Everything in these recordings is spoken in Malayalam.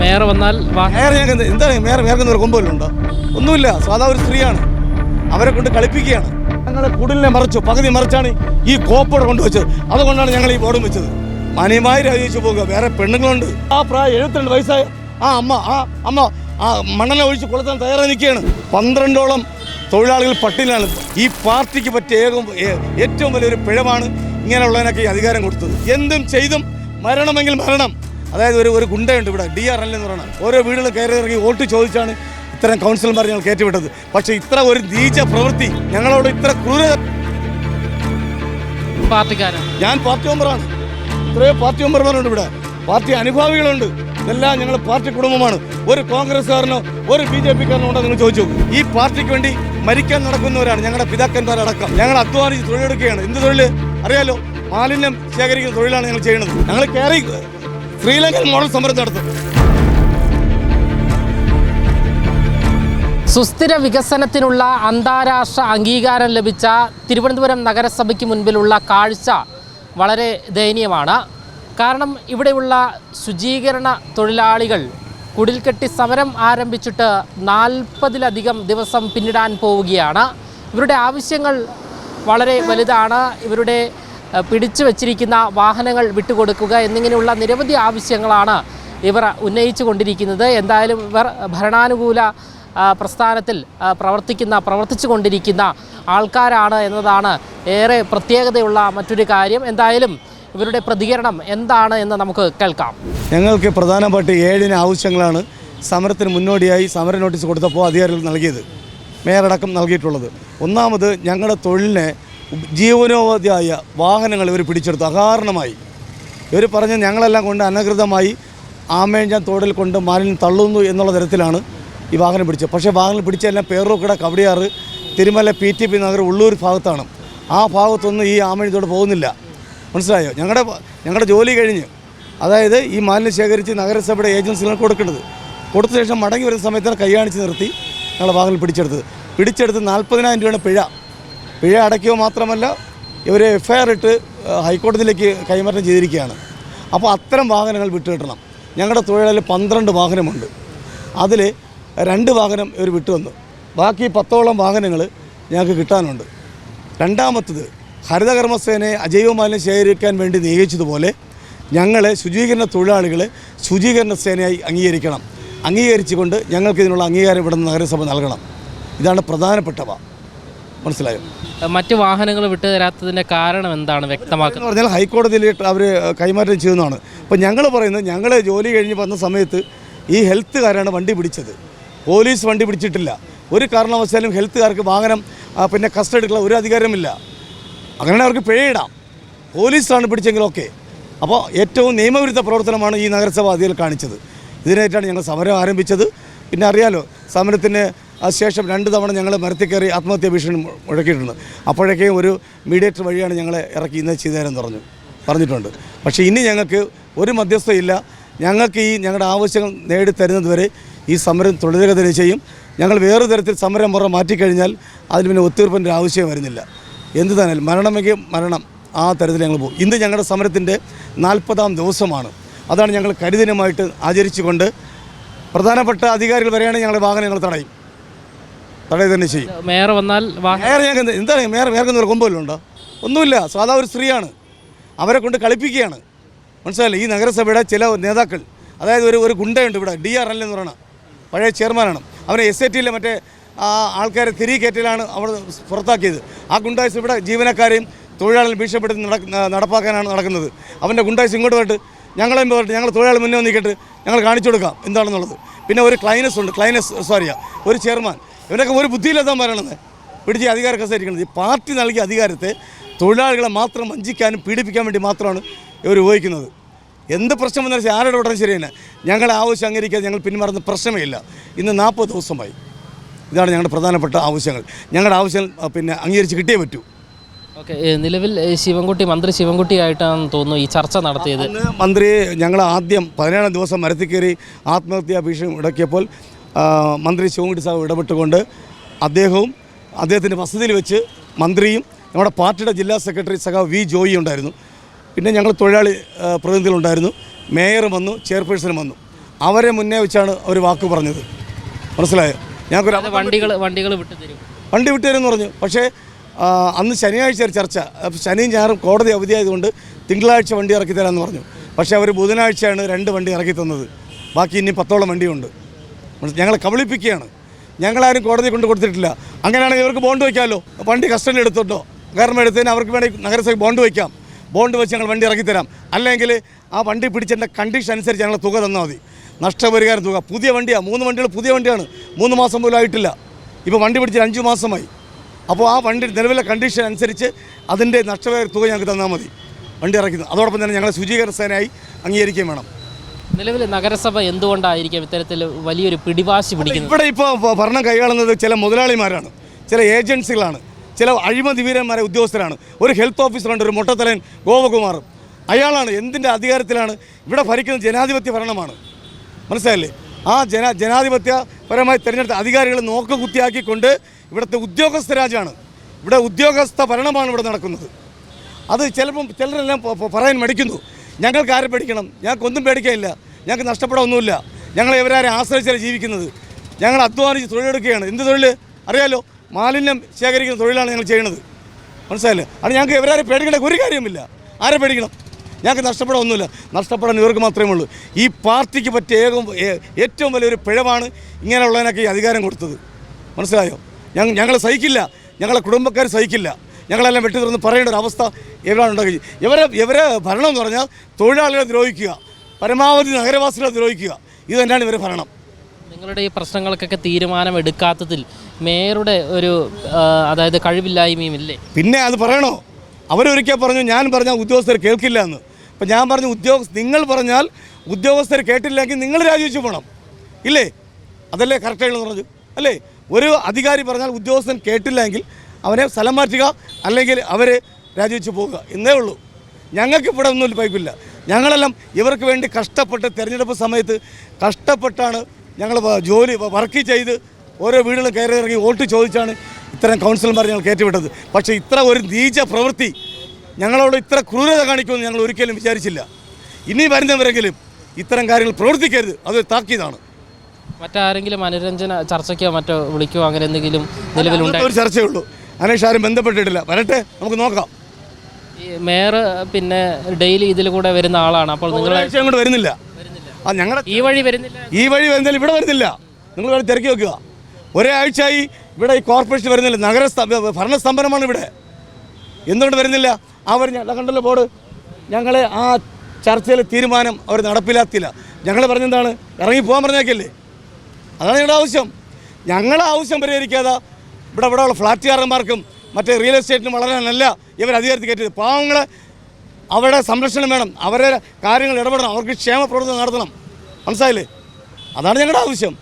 മേയർ വന്നാൽ എന്താണ് മേയർ മേയർക്ക് ഒരു കൊമ്പല്ലുണ്ടോ ഒന്നുമില്ല. സാധാ ഒരു സ്ത്രീയാണ്. അവരെ കൊണ്ട് കളിപ്പിക്കുകയാണ്. ഞങ്ങളെ കുടിലിനെ മറിച്ചു പകുതി മറിച്ചാണ് ഈ കോപ്പോടെ കൊണ്ടുവച്ചത്. അതുകൊണ്ടാണ് ഞങ്ങൾ ഈ ബോർഡും വെച്ചത്. മാന്യമായി രാജിച്ചു പോകുക വേറെ പെണ്ണുങ്ങളുണ്ട്. ആ പ്രായം എഴുപത്തിരണ്ട് വയസ്സായ ആ അമ്മ ആ അമ്മ ആ മണ്ണനെ ഒഴിച്ച് കൊളുത്താൻ തയ്യാറായി നിൽക്കുകയാണ്. പന്ത്രണ്ടോളം തൊഴിലാളികൾ പട്ടിലാണ് ഈ പാർട്ടിക്ക് പറ്റിയ ഏറ്റവും വലിയൊരു പിഴവാണ് ഇങ്ങനെയുള്ളതിനൊക്കെ ഈ അധികാരം കൊടുത്തത്. എന്തും ചെയ്തും മരണമെങ്കിൽ മരണം. അതായത് ഒരു ഒരു ഗുണ്ടയുണ്ട് ഇവിടെ ഡി ആർ എൽ എന്ന് പറയുന്നത് ഓരോ വീടുകളും കയറി ഇറങ്ങി വോട്ട് ചോദിച്ചാണ് ഇത്തരം കൗൺസിലർമാർ ഞങ്ങൾ കയറ്റിവിട്ടത്. പക്ഷേ ഇത്ര ഒരു നീച്ച പ്രവൃത്തി ഞങ്ങളോട് ഇത്ര ക്രൂര പാർട്ടിക്കാരൻ ഞാൻ പാർട്ടി മെമ്പറാണ്. ഇത്രയോ പാർട്ടി മെമ്പർമാരുണ്ട് ഇവിടെ. പാർട്ടി അനുഭാവികളുണ്ട്. ഇതെല്ലാം ഞങ്ങൾ പാർട്ടി കുടുംബമാണ്. ഒരു കോൺഗ്രസ്സുകാരനോ ഒരു ബി ജെ പിക്കാരനോ ഉണ്ടോ നിങ്ങൾ ചോദിച്ചു ഈ പാർട്ടിക്ക് വേണ്ടി മരിക്കാൻ നടക്കുന്നവരാണ് ഞങ്ങളുടെ പിതാക്കന്മാരടക്കം ഞങ്ങൾ അധ്വാനിച്ച് തൊഴിലെടുക്കുകയാണ്. എന്ത് തൊഴിൽ അറിയാലോ? മാലിന്യം ശേഖരിക്കുന്ന തൊഴിലാണ് ഞങ്ങൾ ചെയ്യുന്നത്. ഞങ്ങൾ കയറി ശ്രീലങ്കൻ മോഡൽ സമരം നടത്തും. സുസ്ഥിര വികസനത്തിനുള്ള അന്താരാഷ്ട്ര അംഗീകാരം ലഭിച്ച തിരുവനന്തപുരം നഗരസഭയ്ക്ക് മുൻപിലുള്ള കാഴ്ച വളരെ ദയനീയമാണ്. കാരണം ഇവിടെയുള്ള ശുചീകരണ തൊഴിലാളികൾ കുടിൽക്കെട്ടി സമരം ആരംഭിച്ചിട്ട് നാൽപ്പതിലധികം ദിവസം പിന്നിടാൻ പോവുകയാണ്. ഇവരുടെ ആവശ്യങ്ങൾ വളരെ വലുതാണ്. ഇവരുടെ പിടിച്ചു വച്ചിരിക്കുന്ന വാഹനങ്ങൾ വിട്ടുകൊടുക്കുക എന്നിങ്ങനെയുള്ള നിരവധി ആവശ്യങ്ങളാണ് ഇവർ ഉന്നയിച്ചു കൊണ്ടിരിക്കുന്നത് എന്തായാലും ഇവർ ഭരണാനുകൂല പ്രസ്ഥാനത്തിൽ പ്രവർത്തിക്കുന്ന പ്രവർത്തിച്ചു കൊണ്ടിരിക്കുന്ന ആൾക്കാരാണ് എന്നതാണ് ഏറെ പ്രത്യേകതയുള്ള മറ്റൊരു കാര്യം. എന്തായാലും ഇവരുടെ പ്രതികരണം എന്താണ് എന്ന് നമുക്ക് കേൾക്കാം. ഞങ്ങൾക്ക് പ്രധാനപ്പെട്ട ഏഴിന് ആവശ്യങ്ങളാണ് സമരത്തിന് മുന്നോടിയായി സമര നോട്ടീസ് കൊടുത്തപ്പോൾ അധികാരികൾ നൽകിയത്. മേയറടക്കം നൽകിയിട്ടുള്ളത്. ഒന്നാമത് ഞങ്ങളുടെ തൊഴിലിനെ ജീവനോപാധിയായ വാഹനങ്ങൾ ഇവർ പിടിച്ചെടുത്തു. അകാരണമായി. ഇവർ പറഞ്ഞ് ഞങ്ങളെല്ലാം കൊണ്ട് അനധികൃതമായി ആമേഞ്ചാൻ തോടിൽ കൊണ്ട് മാലിന്യം തള്ളുന്നു എന്നുള്ള തരത്തിലാണ് ഈ വാഹനം പിടിച്ചത്. പക്ഷേ വാഹനം പിടിച്ചെല്ലാം Peroorkada Kowdiar Thirumala P T P Nagar Ulloor ഭാഗത്താണ്. ആ ഭാഗത്തൊന്നും ഈ ആമേഴത്തോട് പോകുന്നില്ല. മനസ്സിലായോ? ഞങ്ങളുടെ ഞങ്ങളുടെ ജോലി കഴിഞ്ഞ് അതായത് ഈ മാലിന്യം ശേഖരിച്ച് നഗരസഭയുടെ ഏജൻസികൾക്ക് കൊടുക്കേണ്ടത്. കൊടുത്ത ശേഷം മടങ്ങി വരുന്ന സമയത്താണ് കൈകാണിച്ച് നിർത്തി ഞങ്ങളുടെ വാഹനം പിടിച്ചെടുത്തത്. പിടിച്ചെടുത്ത് നാൽപ്പതിനായിരം രൂപയുടെ പിഴ പിഴ അടയ്ക്കുക മാത്രമല്ല ഇവർ എഫ്ഐആർ ഇട്ട് ഹൈക്കോടതിയിലേക്ക് കൈമാറ്റം ചെയ്തിരിക്കുകയാണ്. അപ്പോൾ അത്തരം വാഹനങ്ങൾ വിട്ടുകിട്ടണം. ഞങ്ങളുടെ തൊഴിലാളി പന്ത്രണ്ട് വാഹനമുണ്ട്. അതിൽ രണ്ട് വാഹനം ഇവർ വിട്ടുവന്നു ബാക്കി പത്തോളം വാഹനങ്ങൾ ഞങ്ങൾക്ക് കിട്ടാനുണ്ട്. രണ്ടാമത്തത് ഹരിതകർമ്മസേനയെ അജൈവ മാലിന്യം ശേഖരിക്കാൻ വേണ്ടി നിയോഗിച്ചതുപോലെ ഞങ്ങളെ ശുചീകരണ തൊഴിലാളികളെ ശുചീകരണ സേനയായി അംഗീകരിക്കണം. അംഗീകരിച്ചുകൊണ്ട് ഞങ്ങൾക്ക് ഇതിനുള്ള അംഗീകാരം ഇവിടെ നഗരസഭ നൽകണം. ഇതാണ് പ്രധാനപ്പെട്ടവ. മനസ്സിലായോ? മറ്റ് വാഹനങ്ങൾ വിട്ടുതരാത്തതിന്റെ കാരണം എന്താണ് വ്യക്തമാക്കുന്നത്? പറഞ്ഞാൽ ഹൈക്കോടതിയിൽ അവർ കൈമാറ്റം ചെയ്യുന്നതാണ്. അപ്പോൾ ഞങ്ങൾ പറയുന്നത് ഞങ്ങൾ ജോലി കഴിഞ്ഞ് വന്ന സമയത്ത് ഈ ഹെൽത്തുകാരാണ് വണ്ടി പിടിച്ചത്. പോലീസ് വണ്ടി പിടിച്ചിട്ടില്ല. ഒരു കാരണവശാലും ഹെൽത്തുകാർക്ക് വാഹനം പിന്നെ കസ്റ്റഡി എടുക്കാൻ ഒരു അധികാരമില്ല. അങ്ങനെ അവർക്ക് പിഴയിടാം പോലീസാണ് പിടിച്ചെങ്കിൽ ഓക്കെ. അപ്പോൾ ഏറ്റവും നിയമവിരുദ്ധ പ്രവർത്തനമാണ് ഈ നഗരസഭ അതിൽ കാണിച്ചത്. ഇതിനായിട്ടാണ് ഞങ്ങൾ സമരം ആരംഭിച്ചത്. പിന്നെ അറിയാലോ സമരത്തിന് ആ ശേഷം രണ്ട് തവണ ഞങ്ങൾ മരത്തിക്കയറി ആത്മഹത്യാ ഭീഷണി മുഴക്കിയിട്ടുണ്ട്. അപ്പോഴൊക്കെയും ഒരു മീഡിയേറ്റർ വഴിയാണ് ഞങ്ങളെ ഇറക്കി ഇന്ന് ചെയ്തു പറഞ്ഞു പറഞ്ഞിട്ടുണ്ട്. പക്ഷേ ഇനി ഞങ്ങൾക്ക് ഒരു മധ്യസ്ഥയില്ല ഞങ്ങൾക്ക് ഈ ഞങ്ങളുടെ ആവശ്യങ്ങൾ നേടിത്തരുന്നതുവരെ ഈ സമരം തുടരുക തന്നെ ചെയ്യും. ഞങ്ങൾ വേറെ തരത്തിൽ സമരം മുറ മാറ്റിക്കഴിഞ്ഞാൽ അതിന് പിന്നെ ഒത്തീർപ്പിന്റെ ആവശ്യം വരുന്നില്ല. എന്ത് തന്നെ മരണമെങ്കിൽ മരണം ആ തരത്തിൽ ഞങ്ങൾ പോകും. ഇന്ന് ഞങ്ങളുടെ സമരത്തിന്റെ നാൽപ്പതാം ദിവസമാണ്. അതാണ് ഞങ്ങൾ കരിദിനമായിട്ട് ആചരിച്ചുകൊണ്ട് പ്രധാനപ്പെട്ട അധികാരികൾ വരെയാണ് ഞങ്ങളുടെ വാഹനങ്ങൾ തടയും. തടയുക തന്നെ ചെയ്യും. മേയർ വന്നാൽ മേയർ ഞങ്ങൾക്ക് എന്താണ് മേയർ മേയർക്ക് ഒരു കൊമ്പുണ്ടോ ഒന്നുമില്ല സാധാ ഒരു സ്ത്രീയാണ്. അവരെ കൊണ്ട് കളിപ്പിക്കുകയാണ്. മനസ്സിലായില്ലേ? ഈ നഗരസഭയുടെ ചില നേതാക്കൾ അതായത് ഒരു ഒരു ഗുണ്ടയുണ്ട് ഇവിടെ ഡി ആർ എൽ എന്ന് പറയുന്ന പഴയ ചെയർമാനാണ്. അവനെ എസ് എ ടിയിലെ മറ്റേ ആൾക്കാരെ തിരികെ കയറ്റലാണ് അവർ പുറത്താക്കിയത്. ആ ഗുണ്ടായ്സ് ഇവിടെ ജീവനക്കാരെയും തൊഴിലാളികൾ ഭീഷണിപ്പെടുത്തി നട നടപ്പാക്കാനാണ് നടക്കുന്നത്. അവന്റെ ഗുണ്ടായ്സ് ഇങ്ങോട്ട് പോയിട്ട് ഞങ്ങളെയും പോയിട്ട് ഞങ്ങൾ തൊഴിലാളി മുന്നേ വന്നിക്കിട്ട് ഞങ്ങൾ കാണിച്ചു കൊടുക്കാം. എന്താണെന്നുള്ളത്. പിന്നെ ഒരു ക്ലൈനസ് ഉണ്ട് ക്ലൈനസ് സോറിയ ഒരു ചെയർമാൻ. ഇവരൊക്കെ ഒരു ബുദ്ധിയിലെത്താൻ പിടിച്ച് അധികാര കസേരിക്കുന്നത് ഈ പാർട്ടി നൽകിയ അധികാരത്തെ തൊഴിലാളികളെ മാത്രം വഞ്ചിക്കാനും പീഡിപ്പിക്കാൻ വേണ്ടി മാത്രമാണ് ഇവർ ഉപയോഗിക്കുന്നത്. എന്ത് പ്രശ്നം വന്നാലും ശരി, ആരുടെ ഉടനെ ശരി തന്നെ. ഞങ്ങളെ ആവശ്യം അംഗീകരിക്കാതെ ഞങ്ങൾ പിന്മാറുന്ന പ്രശ്നമേ ഇല്ല. ഇന്ന് നാൽപ്പത് ദിവസമായി. ഇതാണ് ഞങ്ങളുടെ പ്രധാനപ്പെട്ട ആവശ്യങ്ങൾ. ഞങ്ങളുടെ ആവശ്യം പിന്നെ അംഗീകരിച്ച് കിട്ടിയേ പറ്റൂ. ഓക്കെ നിലവിൽ ശിവൻകുട്ടി മന്ത്രി ശിവൻകുട്ടിയായിട്ടാണെന്ന് തോന്നുന്നു ഈ ചർച്ച നടത്തിയത്. മന്ത്രി ഞങ്ങൾ ആദ്യം പതിനേഴാം ദിവസം മരത്തിൽ കയറി ആത്മഹത്യാ ഭീഷണി മുടക്കിയപ്പോൾ മന്ത്രി ശിവൻകുട്ടി സാഹു ഇടപെട്ടുകൊണ്ട് അദ്ദേഹവും അദ്ദേഹത്തിന്റെ വസതിയിൽ വെച്ച് മന്ത്രിയും നമ്മുടെ പാർട്ടിയുടെ ജില്ലാ സെക്രട്ടറി സഖാവ് വി ജോയി ഉണ്ടായിരുന്നു. പിന്നെ ഞങ്ങൾ തൊഴിലാളി പ്രതിനിധികളുണ്ടായിരുന്നു മേയറും വന്നു ചെയർപേഴ്സണും വന്നു. അവരെ മുന്നേ വെച്ചാണ് അവർ വാക്ക് പറഞ്ഞത്. മനസ്സിലായോ? ഞങ്ങൾക്കൊരു വണ്ടികൾ വണ്ടികൾ വിട്ടു തരും വണ്ടി വിട്ടുതരുമെന്ന് പറഞ്ഞു. പക്ഷേ അന്ന് ശനിയാഴ്ച ഒരു ചർച്ച. ശനിയും ഞായറും കോടതി അവധിയായതുകൊണ്ട് തിങ്കളാഴ്ച വണ്ടി ഇറക്കി തരാമെന്ന് പറഞ്ഞു. പക്ഷേ അവർ ബുധനാഴ്ചയാണ് രണ്ട് വണ്ടി ഇറക്കി തന്നത്. ബാക്കി ഇനി പത്തോളം വണ്ടിയുണ്ട്. ഞങ്ങളെ കബളിപ്പിക്കുകയാണ്. ഞങ്ങളാരും കോടതി കൊണ്ട് കൊടുത്തിട്ടില്ല. അങ്ങനെയാണെങ്കിൽ ഇവർക്ക് ബോണ്ട് വയ്ക്കാമല്ലോ വണ്ടി കസ്റ്റഡി എടുത്തിട്ടോ? കാരണം എടുത്തതിന് അവർക്ക് വേണമെങ്കിൽ നഗരസഭയ്ക്ക് ബോണ്ട് വയ്ക്കാം. ബോണ്ട് വെച്ച് ഞങ്ങൾ വണ്ടി ഇറക്കി തരാം. അല്ലെങ്കിൽ ആ വണ്ടി പിടിച്ചതിന്റെ കണ്ടീഷൻ അനുസരിച്ച് ഞങ്ങൾ തുക തന്നാൽ മതി. നഷ്ടപരിഹാരം തുക. പുതിയ വണ്ടിയാണ് മൂന്ന് വണ്ടികൾ പുതിയ വണ്ടിയാണ്. മൂന്ന് മാസം പോലും ആയിട്ടില്ല. ഇപ്പോൾ വണ്ടി പിടിച്ചിട്ട് അഞ്ച് മാസമായി. അപ്പോൾ ആ വണ്ടി നിലവിലെ കണ്ടീഷൻ അനുസരിച്ച് അതിന്റെ നഷ്ടപരിഹാര തുക ഞങ്ങൾക്ക് തന്നാൽ മതി. വണ്ടി ഇറക്കുന്നത് അതോടൊപ്പം തന്നെ ഞങ്ങളെ ശുചീകരണ സേനയായി അംഗീകരിക്കുകയും വേണം. നിലവിൽ നഗരസഭ എന്തുകൊണ്ടായിരിക്കും ഇത്തരത്തിൽ വലിയൊരു പിടിവാശി പിടിക്കുന്നത്? ഇവിടെ ഇപ്പോൾ ഭരണം കൈകാളുന്നത് ചില മുതലാളിമാരാണ്. ചില ഏജൻസികളാണ്. ചില അഴിമതി വീരന്മാരെ ഉദ്യോഗസ്ഥരാണ്. ഒരു ഹെൽത്ത് ഓഫീസറുണ്ട് ഒരു മുട്ടത്തലൻ ഗോപകുമാർ. അയാളാണ് എന്തിന്റെ അധികാരത്തിലാണ് ഇവിടെ ഭരിക്കുന്നത് ജനാധിപത്യ ഭരണമാണ്? മനസ്സിലായില്ലേ? ആ ജന ജനാധിപത്യപരമായി തിരഞ്ഞെടുത്ത അധികാരികളെ നോക്കുകുത്തിയാക്കിക്കൊണ്ട് ഇവിടുത്തെ ഉദ്യോഗസ്ഥ രാജാണ് ഇവിടെ ഉദ്യോഗസ്ഥ ഭരണമാണ് ഇവിടെ നടക്കുന്നത്. അത് ചിലപ്പം ചിലരെല്ലാം പറയാൻ മടിക്കുന്നു. ഞങ്ങൾക്ക് ആരെ പേടിക്കണം? ഞങ്ങൾക്കൊന്നും പേടിക്കാനില്ല ഞങ്ങൾക്ക് നഷ്ടപ്പെടാനൊന്നുമില്ല. ഞങ്ങൾ ഇവരാരെ ആശ്രയിച്ചാണ് ജീവിക്കുന്നത്. ഞങ്ങൾ അധ്വാനിച്ച് തൊഴിലെടുക്കുകയാണ്. എന്ത് തൊഴിൽ? അറിയാലോ? മാലിന്യം ശേഖരിക്കുന്ന തൊഴിലാണ് ഞങ്ങൾ ചെയ്യുന്നത്. മനസ്സിലായില്ലേ? അത് ഞങ്ങൾക്ക് ഇവരാരെ പേടിക്കേണ്ട ഒരു കാര്യവുമില്ല. ആരെ പേടിക്കണം? ഞങ്ങൾക്ക് നഷ്ടപ്പെടാൻ ഒന്നുമില്ല നഷ്ടപ്പെടാൻ ഇവർക്ക് മാത്രമേ ഉള്ളൂ. ഈ പാർട്ടിക്ക് പറ്റിയ ഏകം ഏറ്റവും വലിയൊരു പിഴവാണ് ഇങ്ങനെയുള്ളതിനൊക്കെ ഈ അധികാരം കൊടുത്തത്. മനസ്സിലായോ? ഞങ്ങൾ ഞങ്ങൾ സഹിക്കില്ല. ഞങ്ങളെ കുടുംബക്കാർ സഹിക്കില്ല. ഞങ്ങളെല്ലാം വെട്ടി തുറന്ന് പറയേണ്ട ഒരു അവസ്ഥ ഇവരാണ് ഉണ്ടാക്കി ഇവരെ ഇവരെ ഭരണം എന്ന് പറഞ്ഞാൽ തൊഴിലാളികളെ ദ്രോഹിക്കുക. പരമാവധി നഗരവാസികളെ ദ്രോഹിക്കുക. ഇത് തന്നെയാണ് ഇവരെ ഭരണം. നിങ്ങളുടെ ഈ പ്രശ്നങ്ങൾക്കൊക്കെ തീരുമാനം എടുക്കാത്തതിൽ മേയറുടെ ഒരു അതായത് കഴിവില്ലായ്മയും ഇല്ലേ പിന്നെ അത് പറയണോ? അവരൊരിക്കൽ പറഞ്ഞു ഞാൻ പറഞ്ഞാൽ ഉദ്യോഗസ്ഥർ കേൾക്കില്ല എന്ന്. അപ്പം ഞാൻ പറഞ്ഞു ഉദ്യോഗസ്ഥ നിങ്ങൾ പറഞ്ഞാൽ ഉദ്യോഗസ്ഥർ കേട്ടില്ലെങ്കിൽ നിങ്ങൾ രാജിവെച്ചു പോകണം ഇല്ലേ? അതല്ലേ കറക്റ്റായിട്ട് പറഞ്ഞു അല്ലേ? ഒരു അധികാരി പറഞ്ഞാൽ ഉദ്യോഗസ്ഥൻ കേട്ടില്ലെങ്കിൽ അവനെ സ്ഥലം മാറ്റുക അല്ലെങ്കിൽ അവരെ രാജിവെച്ച് പോവുക. എന്നേ ഉള്ളൂ. ഞങ്ങൾക്ക് ഇവിടെ ഒന്നും പൈപ്പില്ല. ഞങ്ങളെല്ലാം ഇവർക്ക് വേണ്ടി കഷ്ടപ്പെട്ട് തിരഞ്ഞെടുപ്പ് സമയത്ത് കഷ്ടപ്പെട്ടാണ് ഞങ്ങൾ ജോലി വർക്ക് ചെയ്ത് ഓരോ വീടുകളും കയറി ഇറങ്ങി വോട്ട് ചോദിച്ചാണ് ഇത്തരം കൗൺസിലർമാർ ഞങ്ങൾ കയറ്റിവിട്ടത്. പക്ഷേ ഇത്ര ഒരു നീച പ്രവൃത്തി ഞങ്ങളോട് ഇത്ര ക്രൂരത കാണിക്കുമെന്ന് ഞങ്ങൾ ഒരിക്കലും വിചാരിച്ചില്ല. ഇനി വരുന്നവരെങ്കിലും ഇത്തരം കാര്യങ്ങൾ പ്രവർത്തിക്കരുത്. അത് താക്കീതാണ്. മറ്റാരെങ്കിലും അനുരഞ്ജന ചർച്ചയ്ക്കോ മറ്റോ വിളിക്കോ അങ്ങനെ എന്തെങ്കിലും നിലവിലുണ്ട് ഒരു ചർച്ചയുള്ളൂ. അനേഷ് ആരും ബന്ധപ്പെട്ടിട്ടില്ല. വരട്ടെ നമുക്ക് നോക്കാം. ഈ മേയർ പിന്നെ ഡെയിലി ഇതിൽ കൂടെ വരുന്ന ആളാണ്. അപ്പോൾ നിങ്ങൾ ഒരാഴ്ച അങ്ങോട്ട് വരുന്നില്ല. ആ ഞങ്ങളുടെ ഈ വഴി വരുന്നില്ല? ഈ വഴി വരുന്നില്ല ഇവിടെ വരുന്നില്ല. നിങ്ങൾ വേറെ തിരക്കി വെക്കുക. ഒരാഴ്ചയായി ഇവിടെ ഈ കോർപ്പറേഷൻ വരുന്നില്ല. നഗര ഭരണസ്തംഭനമാണ് ഇവിടെ. എന്തുകൊണ്ട് വരുന്നില്ല? അവർ ഞങ്ങൾ കണ്ടല്ലോ ബോർഡ്. ഞങ്ങളെ ആ ചർച്ചയിലെ തീരുമാനം അവർ നടപ്പിലാക്കില്ല ഞങ്ങൾ പറഞ്ഞെന്താണ്? ഇറങ്ങി പോകാൻ പറഞ്ഞേക്കല്ലേ? അതാണ് ഞങ്ങളുടെ ആവശ്യം. ഞങ്ങളെ ആവശ്യം പരിഹരിക്കാതെ ഇവിടെ ഇവിടെ ഉള്ള ഫ്ലാറ്റുകാരന്മാർക്കും മറ്റേ റിയൽ എസ്റ്റേറ്റിനും വളരാനല്ല ഇവർ അധികാരത്തിൽ കയറ്റിയത്. പാവങ്ങളെ അവരുടെ സംരക്ഷണം വേണം. അവരെ കാര്യങ്ങൾ ഇടപെടണം. അവർക്ക് ക്ഷേമ പ്രവർത്തനം നടത്തണം. മനസ്സിലായില്ലേ? അതാണ് ഞങ്ങളുടെ ആവശ്യം.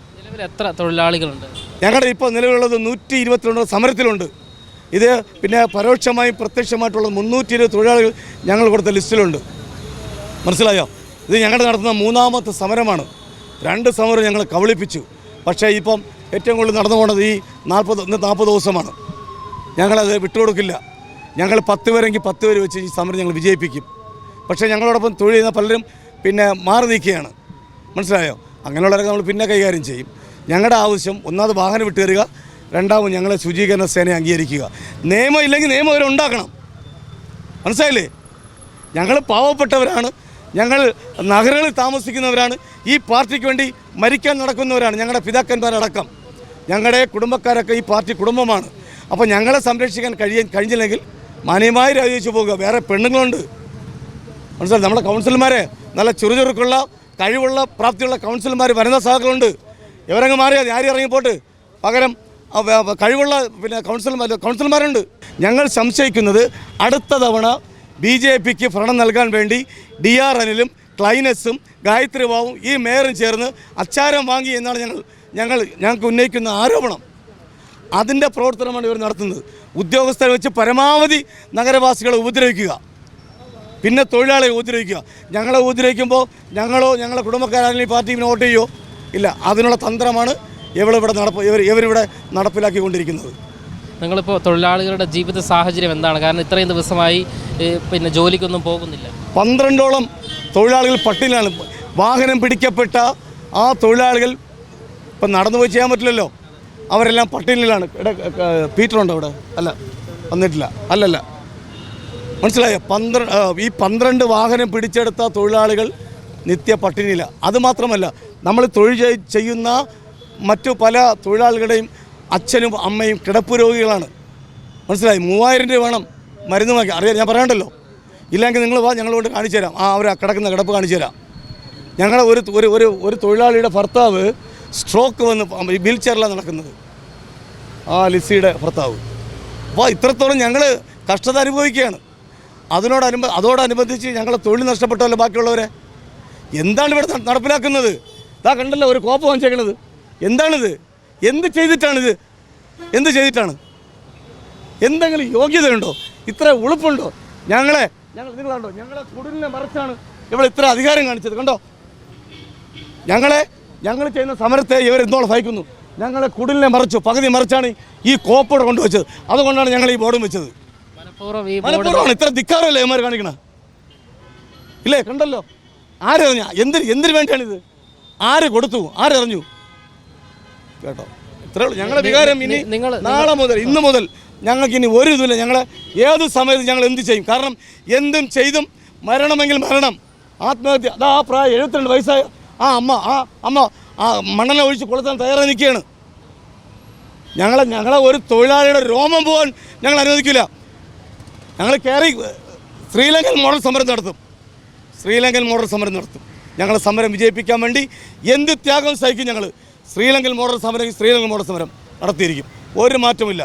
എത്ര തൊഴിലാളികളുണ്ട്? ഞങ്ങളുടെ ഇപ്പോൾ നിലവിലുള്ളത് നൂറ്റി ഇരുപത്തിരണ്ട് സമരത്തിലുണ്ട്. ഇത് പിന്നെ പരോക്ഷമായും പ്രത്യക്ഷമായിട്ടുള്ള മുന്നൂറ്റി ഇരുപത് തൊഴിലാളികൾ ഞങ്ങൾ കൊടുത്ത ലിസ്റ്റിലുണ്ട്. മനസ്സിലായോ? ഇത് ഞങ്ങൾ നടത്തുന്ന മൂന്നാമത്തെ സമരമാണ്. രണ്ട് സമരം ഞങ്ങൾ കബളിപ്പിച്ചു. പക്ഷേ ഇപ്പം ഏറ്റവും കൂടുതൽ നടന്നു പോകുന്നത് ഈ നാൽപ്പത് നാൽപ്പത് ദിവസമാണ്. ഞങ്ങളത് വിട്ടുകൊടുക്കില്ല. ഞങ്ങൾ പത്ത് പേരെങ്കിൽ പത്ത് പേര് വെച്ച് ഈ സമരം ഞങ്ങൾ വിജയിപ്പിക്കും. പക്ഷേ ഞങ്ങളോടൊപ്പം തൊഴിൽ ചെയ്യുന്ന പലരും പിന്നെ മാറി നിൽക്കുകയാണ്. മനസ്സിലായോ? അങ്ങനെയുള്ളവരൊക്കെ നമ്മൾ പിന്നെ കൈകാര്യം ചെയ്യും. ഞങ്ങളുടെ ആവശ്യം ഒന്നാമത് വാഹനം വിട്ടുതരിക രണ്ടാമത് ഞങ്ങളെ ശുചീകരണ സേനയെ അംഗീകരിക്കുക. നിയമം ഇല്ലെങ്കിൽ നിയമം അവർ ഉണ്ടാക്കണം. മനസ്സിലായില്ലേ? ഞങ്ങൾ പാവപ്പെട്ടവരാണ്. ഞങ്ങൾ നഗരങ്ങളിൽ താമസിക്കുന്നവരാണ്. ഈ പാർട്ടിക്ക് വേണ്ടി മരിക്കാൻ നടക്കുന്നവരാണ് ഞങ്ങളുടെ പിതാക്കന്മാരടക്കം. ഞങ്ങളുടെ കുടുംബക്കാരൊക്കെ ഈ പാർട്ടി കുടുംബമാണ്. അപ്പോൾ ഞങ്ങളെ സംരക്ഷിക്കാൻ കഴിയാൻ കഴിഞ്ഞില്ലെങ്കിൽ മാന്യമായി രാജിവെച്ചു പോകുക വേറെ പെണ്ണുങ്ങളുണ്ട്. മനസ്സിലായി? നമ്മുടെ കൗൺസിലർമാരെ നല്ല ചുറുചുറുക്കുള്ള കഴിവുള്ള പ്രാപ്തിയുള്ള കൗൺസിലർമാർ വരുന്ന സാധനങ്ങളുണ്ട് ഇവരങ്ങ് മാറിയാൽ ആരും ഇറങ്ങിപ്പോട്ട്. പകരം കഴിവുള്ള പിന്നെ കൗൺസിലർമാർ കൗൺസിലർമാരുണ്ട്. ഞങ്ങൾ സംശയിക്കുന്നത് അടുത്ത തവണ ബി ജെ പിക്ക് ഭരണം നൽകാൻ വേണ്ടി ഡി ആർ അനിലും ക്ലൈനസും ഗായത്രി ബാബും ഈ മേയറും ചേർന്ന് അച്ചാരം വാങ്ങി എന്നാണ് ഞങ്ങൾ ഞങ്ങൾ ഞങ്ങൾക്ക് ഉന്നയിക്കുന്ന ആരോപണം. അതിന്റെ പ്രവർത്തനമാണ് ഇവർ നടത്തുന്നത്. ഉദ്യോഗസ്ഥരെ വെച്ച് പരമാവധി നഗരവാസികളെ ഉപദ്രവിക്കുക. പിന്നെ തൊഴിലാളിയെ ഉപദ്രവിക്കുക. ഞങ്ങളെ ഉപദ്രവിക്കുമ്പോൾ ഞങ്ങളോ ഞങ്ങളുടെ കുടുംബക്കാരാണെങ്കിൽ പാർട്ടി വോട്ട് ചെയ്യുമോ ഇല്ല. അതിനുള്ള തന്ത്രമാണ് ഇവളിവിടെ നടപ്പ് ഇവർ ഇവരിവിടെ നടപ്പിലാക്കിക്കൊണ്ടിരിക്കുന്നത്? നിങ്ങളിപ്പോൾ തൊഴിലാളികളുടെ ജീവിത സാഹചര്യം എന്താണ്? കാരണം ഇത്രയും ദിവസമായി പിന്നെ ജോലിക്കൊന്നും പോകുന്നില്ല. പന്ത്രണ്ടോളം തൊഴിലാളികൾ പട്ടിലാണ് വാഹനം പിടിക്കപ്പെട്ട ആ തൊഴിലാളികൾ ഇപ്പം നടന്നു പോയി ചെയ്യാൻ പറ്റില്ലല്ലോ. അവരെല്ലാം പട്ടിണിയിലാണ്. പീറ്റർ ഉണ്ടോ അവിടെ? അല്ല വന്നിട്ടില്ല. അല്ലല്ല. മനസ്സിലായോ? പന്ത്രണ്ട് ഈ പന്ത്രണ്ട് വാഹനം പിടിച്ചെടുത്ത തൊഴിലാളികൾ നിത്യ പട്ടിണിയില്ല അതുമാത്രമല്ല നമ്മൾ തൊഴിൽ ചെയ്യുന്ന മറ്റു പല തൊഴിലാളികളുടെയും അച്ഛനും അമ്മയും കിടപ്പ് രോഗികളാണ്. മനസ്സിലായി? മൂവായിരം രൂപ വേണം മരുന്ന് വാങ്ങി. അറിയാം ഞാൻ പറയണ്ടല്ലോ? ഇല്ലെങ്കിൽ നിങ്ങൾ വാ ഞങ്ങളോട് കാണിച്ചു തരാം. ആ അവർ കിടക്കുന്ന കിടപ്പ് കാണിച്ചു തരാം. ഞങ്ങളുടെ ഒരു ഒരു ഒരു തൊഴിലാളിയുടെ ഭർത്താവ് സ്ട്രോക്ക് വന്ന് വീൽ ചെയറിലാണ് നടക്കുന്നത്. ആ ലിസിയുടെ ഭർത്താവ്. അപ്പോൾ ഇത്രത്തോളം ഞങ്ങൾ കഷ്ടത അനുഭവിക്കുകയാണ്. അതിനോടനുബ അതോടനുബന്ധിച്ച് ഞങ്ങളെ തൊഴിൽ നഷ്ടപ്പെട്ടല്ലോ ബാക്കിയുള്ളവരെ? എന്താണ് ഇവിടെ നടപ്പിലാക്കുന്നത്? ഇതാ കണ്ടല്ലോ ഒരു കോപ്പ് വാങ്ങിച്ചേക്കണത്. എന്താണിത്? എന്ത് ചെയ്തിട്ടാണിത്? എന്ത് ചെയ്തിട്ടാണ്? എന്തെങ്കിലും യോഗ്യതയുണ്ടോ? ഇത്ര ഉളുപ്പുണ്ടോ? ഞങ്ങളെ ഞങ്ങൾ നിങ്ങൾ കണ്ടോ? ഞങ്ങളെ കുടിലിനെ മറിച്ചാണ് ഇവിടെ ഇത്ര അധികാരം കാണിച്ചത്. കണ്ടോ? ഞങ്ങളെ ഞങ്ങൾ ചെയ്യുന്ന സമരത്തെ ഇവർ എന്തോളം ഭയക്കുന്നു ഞങ്ങളെ കുടിലിനെ മറിച്ചു പകുതി മറിച്ചാണ് ഈ കോപ്പോടെ കൊണ്ടുവച്ചത്. അതുകൊണ്ടാണ് ഞങ്ങൾ ഈ ബോർഡും വെച്ചത്. മലപ്പുറമാണ് ഇത്ര ധിക്കാറല്ലേ ഇവന്മാർ കാണിക്കണ? ഇല്ലേ? കണ്ടല്ലോ? ആരറിഞ്ഞ? എന്തിന് എന്തിനു വേണ്ടിയാണിത്? ആര് കൊടുത്തു? ആരറിഞ്ഞു? കേട്ടോ. ഇത്രേ ഉള്ളൂ. ഞങ്ങളുടെ വികാരം ഇനി നിങ്ങൾ- നാളെ മുതൽ ഇന്ന് മുതൽ ഞങ്ങൾക്ക് ഇനി ഒരു ഇതുമില്ല. ഞങ്ങൾ ഏത് സമയത്ത് ഞങ്ങൾ എന്ത് ചെയ്യും? കാരണം എന്തും ചെയ്തും മരണമെങ്കിൽ മരണം. ആത്മഹത്യ. അതാ ആ പ്രായം എഴുപത്തിരണ്ട് വയസ്സായ ആ അമ്മ ആ അമ്മ ആ മണ്ണനെ ഒഴിച്ച് കൊളുത്താൻ തയ്യാറായി നിൽക്കുകയാണ്. ഞങ്ങളെ ഞങ്ങളെ ഒരു തൊഴിലാളിയുടെ രോമം പോകാൻ ഞങ്ങൾ അനുവദിക്കില്ല. ഞങ്ങൾ കയറി ശ്രീലങ്കൻ മോഡൽ സമരം നടത്തും. ശ്രീലങ്കൻ മോഡൽ സമരം നടത്തും. ഞങ്ങളെ സമരം വിജയിപ്പിക്കാൻ വേണ്ടി എന്ത് ത്യാഗം സഹിക്കും ഞങ്ങൾ ശ്രീലങ്കൻ മോഡൽ സമരം ശ്രീലങ്കൻ മോഡൽ സമരം നടത്തിയിരിക്കും. ഒരു മാറ്റമില്ല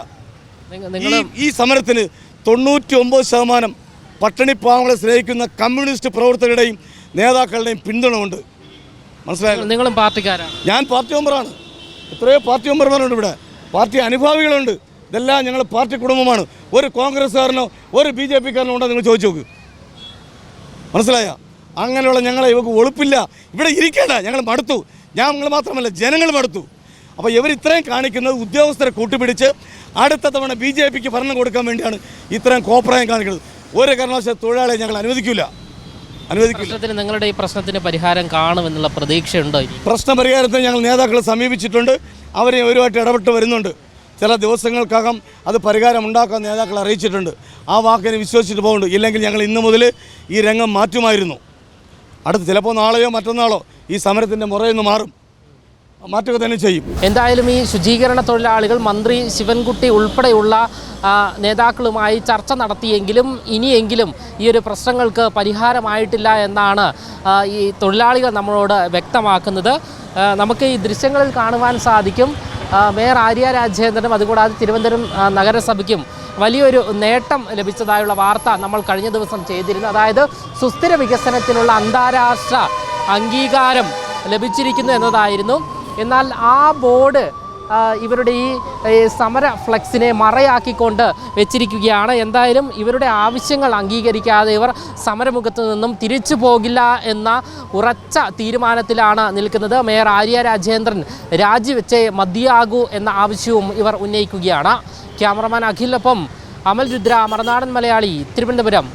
ഈ സമരത്തിന് തൊണ്ണൂറ്റി ഒമ്പത് ശതമാനം പട്ടിണിപ്പാവങ്ങളെ സ്നേഹിക്കുന്ന കമ്മ്യൂണിസ്റ്റ് പ്രവർത്തകരുടെയും നേതാക്കളുടെയും പിന്തുണ ഉണ്ട് മനസ്സിലായോ നിങ്ങളും പാർട്ടിക്കാരാണ്. ഞാൻ പാർട്ടി മെമ്പറാണ്. എത്രയോ പാർട്ടി മെമ്പർമാരുണ്ട് ഇവിടെ. പാർട്ടി അനുഭാവികളുണ്ട്. ഇതെല്ലാം ഞങ്ങൾ പാർട്ടി കുടുംബമാണ്. ഒരു കോൺഗ്രസ്സുകാരനോ ഒരു ബി ജെ പിക്കാരനോ ഉണ്ടോ നിങ്ങൾ ചോദിച്ചു നോക്ക്. മനസ്സിലായോ? അങ്ങനെയുള്ള ഞങ്ങളെ ഇവക്ക് ഒളിപ്പില്ല ഇവിടെ ഇരിക്കേണ്ട. ഞങ്ങൾ മടുത്തു. ഞങ്ങൾ മാത്രമല്ല ജനങ്ങൾ മടുത്തു അപ്പോൾ ഇവർ ഇത്രയും കാണിക്കുന്നത് ഉദ്യോഗസ്ഥരെ കൂട്ടുപിടിച്ച് അടുത്ത തവണ ബി ജെ പിക്ക് ഭരണം കൊടുക്കാൻ വേണ്ടിയാണ് ഇത്രയും കോപ്രായം കാണിക്കുന്നത്. ഒരു കാരണവശാൽ തൊഴിലാളിയെ ഞങ്ങൾ അനുവദിക്കില്ല അനുവദിക്കില്ല പ്രശ്നത്തിന് നിങ്ങളുടെ ഈ പ്രശ്നത്തിന് പരിഹാരം കാണുമെന്നുള്ള പ്രതീക്ഷയുണ്ടോ പ്രശ്ന പരിഹാരത്തിന് ഞങ്ങൾ നേതാക്കളെ സമീപിച്ചിട്ടുണ്ട്. അവരെ ഒരുമായിട്ട് ഇടപെട്ട് വരുന്നുണ്ട്. ചില ദിവസങ്ങൾക്കകം അത് പരിഹാരം ഉണ്ടാക്കാൻ നേതാക്കളെ അറിയിച്ചിട്ടുണ്ട്. ആ വാക്കിനെ വിശ്വസിച്ചിട്ട് പോകുന്നുണ്ട്. ഇല്ലെങ്കിൽ ഞങ്ങൾ ഇന്ന് മുതൽ ഈ രംഗം മാറ്റുമായിരുന്നു. അടുത്ത് ചിലപ്പോൾ നാളെയോ മറ്റന്നാളോ ഈ സമരത്തിന്റെ മുറയിൽ മാറും. മാറ്റുക തന്നെ ചെയ്യും. എന്തായാലും ഈ ശുചീകരണ തൊഴിലാളികൾ മന്ത്രി ശിവൻകുട്ടി ഉൾപ്പെടെയുള്ള നേതാക്കളുമായി ചർച്ച നടത്തിയെങ്കിലും ഇനിയെങ്കിലും ഈ ഒരു പ്രശ്നങ്ങൾക്ക് പരിഹാരമായിട്ടില്ല എന്നാണ് ഈ തൊഴിലാളികൾ നമ്മളോട് വ്യക്തമാക്കുന്നത്. നമുക്ക് ഈ ദൃശ്യങ്ങളിൽ കാണുവാൻ സാധിക്കും. മേയർ ആര്യ രാജേന്ദ്രനും അതുകൂടാതെ തിരുവനന്തപുരം നഗരസഭയ്ക്കും വലിയൊരു നേട്ടം ലഭിച്ചതായുള്ള വാർത്ത നമ്മൾ കഴിഞ്ഞ ദിവസം ചെയ്തിരുന്നു. അതായത് സുസ്ഥിര വികസനത്തിനുള്ള അന്താരാഷ്ട്ര അംഗീകാരം ലഭിച്ചിരിക്കുന്നു എന്നതായിരുന്നു. എന്നാൽ ആ ബോർഡ് ഇവരുടെ ഈ സമര ഫ്ലെക്സിനെ മറയാക്കിക്കൊണ്ട് വെച്ചിരിക്കുകയാണ്. എന്തായാലും ഇവരുടെ ആവശ്യങ്ങൾ അംഗീകരിക്കാതെ ഇവർ സമരമുഖത്ത് നിന്നും തിരിച്ചു പോകില്ല എന്ന ഉറച്ച തീരുമാനത്തിലാണ് നിൽക്കുന്നത്. മേയർ ആര്യ രാജേന്ദ്രൻ രാജിവെച്ചേ മതിയാകൂ എന്ന ആവശ്യവും ഇവർ ഉന്നയിക്കുകയാണ്. ക്യാമറമാൻ അഖിലിനൊപ്പം അമൽ രുദ്ര മറനാടൻ മലയാളി തിരുവനന്തപുരം.